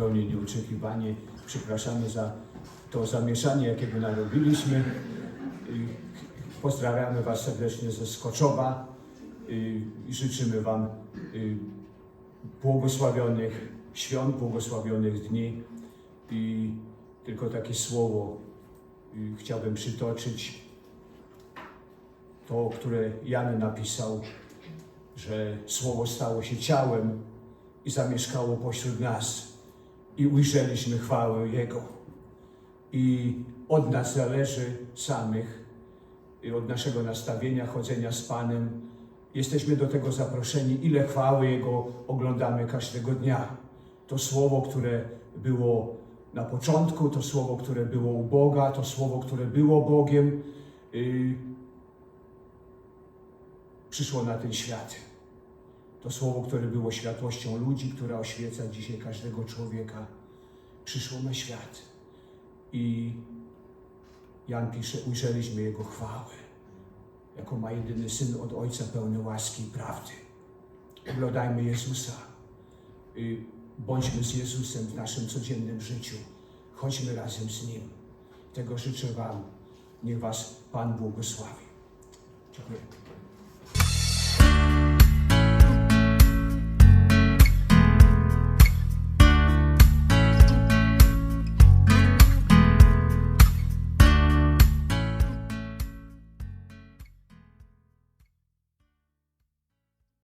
zupełnie nieoczekiwanie. Przepraszamy za to zamieszanie, jakiego narobiliśmy. Pozdrawiamy Was serdecznie ze Skoczowa i życzymy Wam y, błogosławionych świąt, błogosławionych dni. I tylko takie słowo y, chciałbym przytoczyć, to, które Jan napisał, że słowo stało się ciałem i zamieszkało pośród nas i ujrzeliśmy chwałę Jego. I od nas zależy samych, i od naszego nastawienia, chodzenia z Panem. Jesteśmy do tego zaproszeni, ile chwały Jego oglądamy każdego dnia. To słowo, które było na początku, to słowo, które było u Boga, to słowo, które było Bogiem, y, przyszło na ten świat. To słowo, które było światłością ludzi, która oświeca dzisiaj każdego człowieka, przyszło na świat. I Jan pisze, ujrzeliśmy Jego chwałę, jako ma jedyny Syn od Ojca pełny łaski i prawdy. Oglądajmy Jezusa. Y, Bądźmy z Jezusem w naszym codziennym życiu. Chodźmy razem z Nim. Tego życzę Wam. Niech Was Pan błogosławi. Dziękuję.